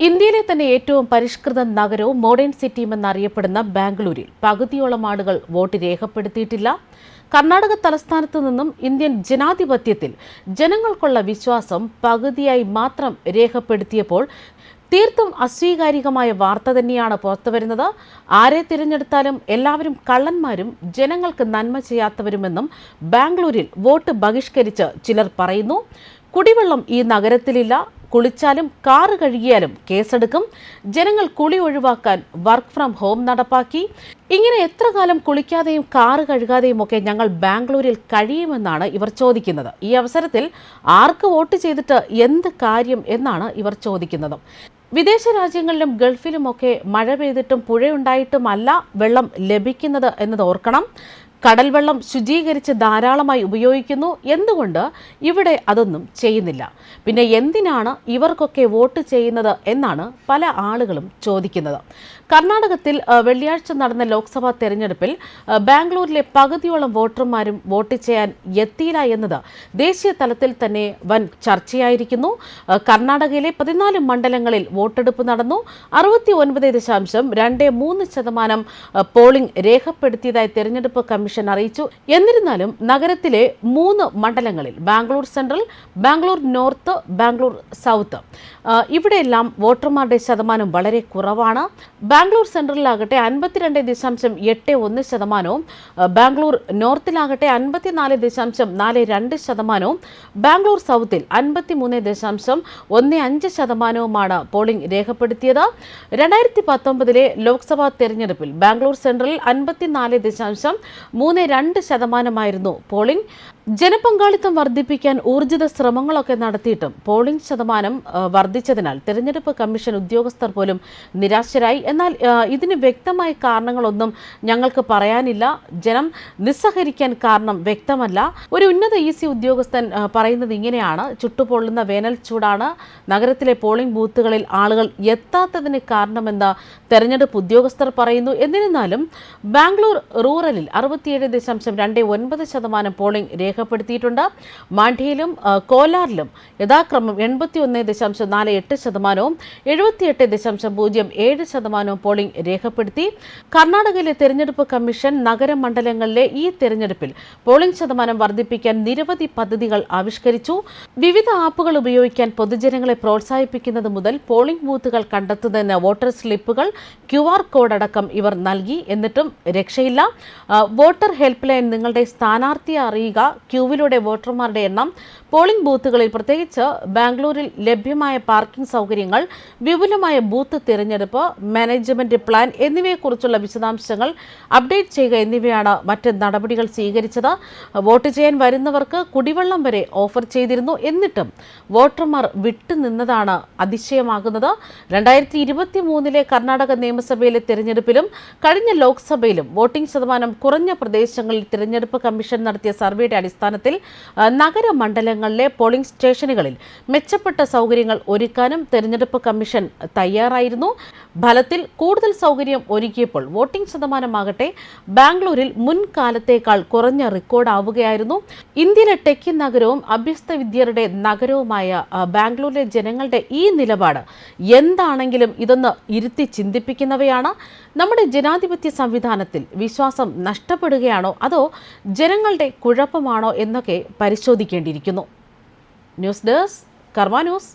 ഇന്ത്യയിലെ തന്നെ ഏറ്റവും പരിഷ്കൃത നഗരവും മോഡേൺ സിറ്റിയും എന്നറിയപ്പെടുന്ന ബാംഗ്ലൂരിൽ പകുതിയോളം ആളുകൾ വോട്ട് രേഖപ്പെടുത്തിയിട്ടില്ല. കർണാടക തലസ്ഥാനത്ത് നിന്നും ഇന്ത്യൻ ജനാധിപത്യത്തിൽ ജനങ്ങൾക്കുള്ള വിശ്വാസം പകുതിയായി മാത്രം രേഖപ്പെടുത്തിയപ്പോൾ തീർത്തും അസ്വീകാരികമായ വാർത്ത തന്നെയാണ് പുറത്തുവരുന്നത് ആരെ തിരഞ്ഞെടുത്താലും എല്ലാവരും കള്ളന്മാരും ജനങ്ങൾക്ക് നന്മ ചെയ്യാത്തവരുമെന്നും ബാംഗ്ലൂരിൽ വോട്ട് ബഹിഷ്കരിച്ച് ചിലർ പറയുന്നു. കുടിവെള്ളം ഈ നഗരത്തിലില്ല. കുളിച്ചാലും കാറ് കഴുകിയാലും കേസെടുക്കും. ജനങ്ങൾ കുളി ഒഴിവാക്കാൻ വർക്ക് ഫ്രം ഹോം നടപ്പാക്കി. ഇങ്ങനെ എത്ര കാലം കുളിക്കാതെയും കാറ് കഴുകാതെയും ഒക്കെ ഞങ്ങൾ ബാംഗ്ലൂരിൽ കഴിയുമെന്നാണ് ഇവർ ചോദിക്കുന്നത്. ഈ അവസരത്തിൽ ആർക്ക് വോട്ട് ചെയ്തിട്ട് എന്ത് കാര്യം എന്നാണ് ഇവർ ചോദിക്കുന്നത്. വിദേശ രാജ്യങ്ങളിലും ഗൾഫിലുമൊക്കെ മഴ പെയ്തിട്ടും പുഴയുണ്ടായിട്ടുമല്ല വെള്ളം ലഭിക്കുന്നത് എന്നത് ഓർക്കണം. കടൽ വെള്ളം ശുചീകരിച്ച് ധാരാളമായി ഉപയോഗിക്കുന്നു. എന്തുകൊണ്ട് ഇവിടെ അതൊന്നും ചെയ്യുന്നില്ല? പിന്നെ എന്തിനാണ് ഇവർക്കൊക്കെ വോട്ട് ചെയ്യുന്നത് എന്നാണ് പല ആളുകളും ചോദിക്കുന്നത്. കർണാടകത്തിൽ വെള്ളിയാഴ്ച നടന്ന ലോക്സഭാ തെരഞ്ഞെടുപ്പിൽ ബാംഗ്ലൂരിലെ പകുതിയോളം വോട്ടർമാരും വോട്ട് ചെയ്യാൻ എത്തിയില്ല എന്നത് ദേശീയ തലത്തിൽ തന്നെ വൻ ചർച്ചയായിരിക്കുന്നു. കർണാടകയിലെ പതിനാല് മണ്ഡലങ്ങളിൽ വോട്ടെടുപ്പ് നടന്നു. അറുപത്തി ഒൻപത് ദശാംശം രണ്ട് മൂന്ന് ശതമാനം പോളിംഗ് രേഖപ്പെടുത്തിയതായി തെരഞ്ഞെടുപ്പ് കമ്മീഷൻ അറിയിച്ചു. എന്നിരുന്നാലും നഗരത്തിലെ മൂന്ന് മണ്ഡലങ്ങളിൽ Bangalore central Bangalore north Bangalore south ഇവിടെയെല്ലാം വോട്ടർമാരുടെ ശതമാനം വളരെ കുറവാണ്. ബാംഗ്ലൂർ സെൻട്രലിലാകട്ടെ അൻപത്തിരണ്ട് ദശാംശം എട്ട് ഒന്ന് ശതമാനവും ബാംഗ്ലൂർ നോർത്തിലാകട്ടെ അൻപത്തിനാല് ദശാംശം നാല് രണ്ട് ശതമാനവും ബാംഗ്ലൂർ സൗത്തിൽ അൻപത്തിമൂന്ന് ദശാംശം ഒന്ന് അഞ്ച് ശതമാനവുമാണ് പോളിംഗ് രേഖപ്പെടുത്തിയത്. രണ്ടായിരത്തി പത്തൊമ്പതിലെ ലോക്സഭാ തെരഞ്ഞെടുപ്പിൽ ബാംഗ്ലൂർ സെൻട്രലിൽ അൻപത്തിനാല് ദശാംശം മൂന്ന് രണ്ട് ശതമാനമായിരുന്നു പോളിംഗ്. ജനപങ്കാളിത്തം വർദ്ധിപ്പിക്കാൻ ഊർജിത ശ്രമങ്ങളൊക്കെ നടത്തിയിട്ടും പോളിംഗ് ശതമാനം വർദ്ധിച്ചതിനാൽ തെരഞ്ഞെടുപ്പ് കമ്മീഷൻ ഉദ്യോഗസ്ഥർ പോലും നിരാശരായി. എന്നാൽ ഇതിന് വ്യക്തമായ കാരണങ്ങളൊന്നും ഞങ്ങൾക്ക് പറയാനില്ല. ജനം നിസ്സഹരിക്കാൻ കാരണം വ്യക്തമല്ല. ഒരു ഉന്നത ഇ സി ഉദ്യോഗസ്ഥൻ പറയുന്നത് ഇങ്ങനെയാണ്. ചുട്ടുപൊള്ളുന്ന വേനൽ ചൂടാണ്. നഗരത്തിലെ പോളിംഗ് ബൂത്തുകളിൽ ആളുകൾ എത്താത്തതിന് കാരണമെന്ന് തെരഞ്ഞെടുപ്പ് ഉദ്യോഗസ്ഥർ പറയുന്നു. എന്നിരുന്നാലും ബാംഗ്ലൂർ റൂറലിൽ അറുപത്തിയേഴ് ദശാംശം രണ്ട് ഒൻപത് ശതമാനം പോളിംഗ് രേഖപ്പെടുത്തിയിട്ടുണ്ട്. മാണ്ഡ്യയിലും കോലാറിലും യഥാക്രമം എൺപത്തി ഒന്ന് ദശാംശം നാല് എട്ട് ശതമാനവും എഴുപത്തിയെട്ട് ദശാംശം പൂജ്യം ഏഴ് ശതമാനവും പോളിംഗ് രേഖപ്പെടുത്തി. കർണാടകയിലെ തെരഞ്ഞെടുപ്പ് കമ്മീഷൻ നഗരമണ്ഡലങ്ങളിലെ ഈ തെരഞ്ഞെടുപ്പിൽ പോളിംഗ് ശതമാനം വർദ്ധിപ്പിക്കാൻ നിരവധി പദ്ധതികൾ ആവിഷ്കരിച്ചു. വിവിധ ആപ്പുകൾ ഉപയോഗിക്കാൻ പൊതുജനങ്ങളെ പ്രോത്സാഹിപ്പിക്കുന്നത് മുതൽ പോളിംഗ് ബൂത്തുകൾ കണ്ടെത്തുന്നതിന് വോട്ടർ സ്ലിപ്പുകൾ ക്യു ആർ കോഡ് അടക്കം ഇവർ നൽകി. എന്നിട്ടും രക്ഷയില്ല. വോട്ടർ ഹെൽപ്പ് ലൈൻ നിങ്ങളുടെ സ്ഥാനാർത്ഥിയെ അറിയുക ക്യൂവിലൂടെ വോട്ടർമാരുടെ എണ്ണം പോളിംഗ് ബൂത്തുകളിൽ പ്രത്യേകിച്ച് ബാംഗ്ലൂരിൽ ലഭ്യമായ പാർക്കിംഗ് സൗകര്യങ്ങൾ വിപുലമായ ബൂത്ത് തിരഞ്ഞെടുപ്പ് മാനേജ്മെന്റ് പ്ലാൻ എന്നിവയെക്കുറിച്ചുള്ള വിശദാംശങ്ങൾ അപ്ഡേറ്റ് ചെയ്യുക എന്നിവയാണ് മറ്റ് നടപടികൾ സ്വീകരിച്ചത്. വോട്ട് ചെയ്യാൻ വരുന്നവർക്ക് കുടിവെള്ളം വരെ ഓഫർ ചെയ്തിരുന്നു. എന്നിട്ടും വോട്ടർമാർ വിട്ടുനിന്നതാണ് അതിശയമാകുന്നത്. രണ്ടായിരത്തി ഇരുപത്തി മൂന്നിലെ കർണാടക നിയമസഭയിലെ തിരഞ്ഞെടുപ്പിലും കഴിഞ്ഞ ലോക്സഭയിലും വോട്ടിംഗ് ശതമാനം കുറഞ്ഞ പ്രദേശങ്ങളിൽ തിരഞ്ഞെടുപ്പ് കമ്മീഷൻ നടത്തിയ സർവേയുടെ അടിസ്ഥാനത്തിൽ ആ, നഗരമണ്ഡലങ്ങളിലെ പോളിംഗ് സ്റ്റേഷനുകളിൽ മെച്ചപ്പെട്ട സൗകര്യങ്ങൾ ഒരുക്കാനും തെരഞ്ഞെടുപ്പ് കമ്മീഷൻ തയ്യാറായിരുന്നു. ഫലത്തിൽ കൂടുതൽ സൗകര്യം ഒരുക്കിയപ്പോൾ വോട്ടിംഗ് ശതമാനമാകട്ടെ ബാംഗ്ലൂരിൽ മുൻകാലത്തേക്കാൾ കുറഞ്ഞ റെക്കോർഡാവുകയായിരുന്നു. ഇന്ത്യയിലെ ടെക്കി നഗരവും അഭ്യസ്ത വിദ്യരുടെ നഗരവുമായ ബാംഗ്ലൂരിലെ ജനങ്ങളുടെ ഈ നിലപാട് എന്താണെങ്കിലും ഇതൊന്ന് ഇരുത്തി ചിന്തിപ്പിക്കുന്നവയാണ്. നമ്മുടെ ജനാധിപത്യ സംവിധാനത്തിൽ വിശ്വാസം നഷ്ടപ്പെടുകയാണോ അതോ ജനങ്ങളുടെ കുഴപ്പമാണോ എന്നൊക്കെ പരിശോധിക്കേണ്ടിയിരിക്കുന്നു. News desk Karma news.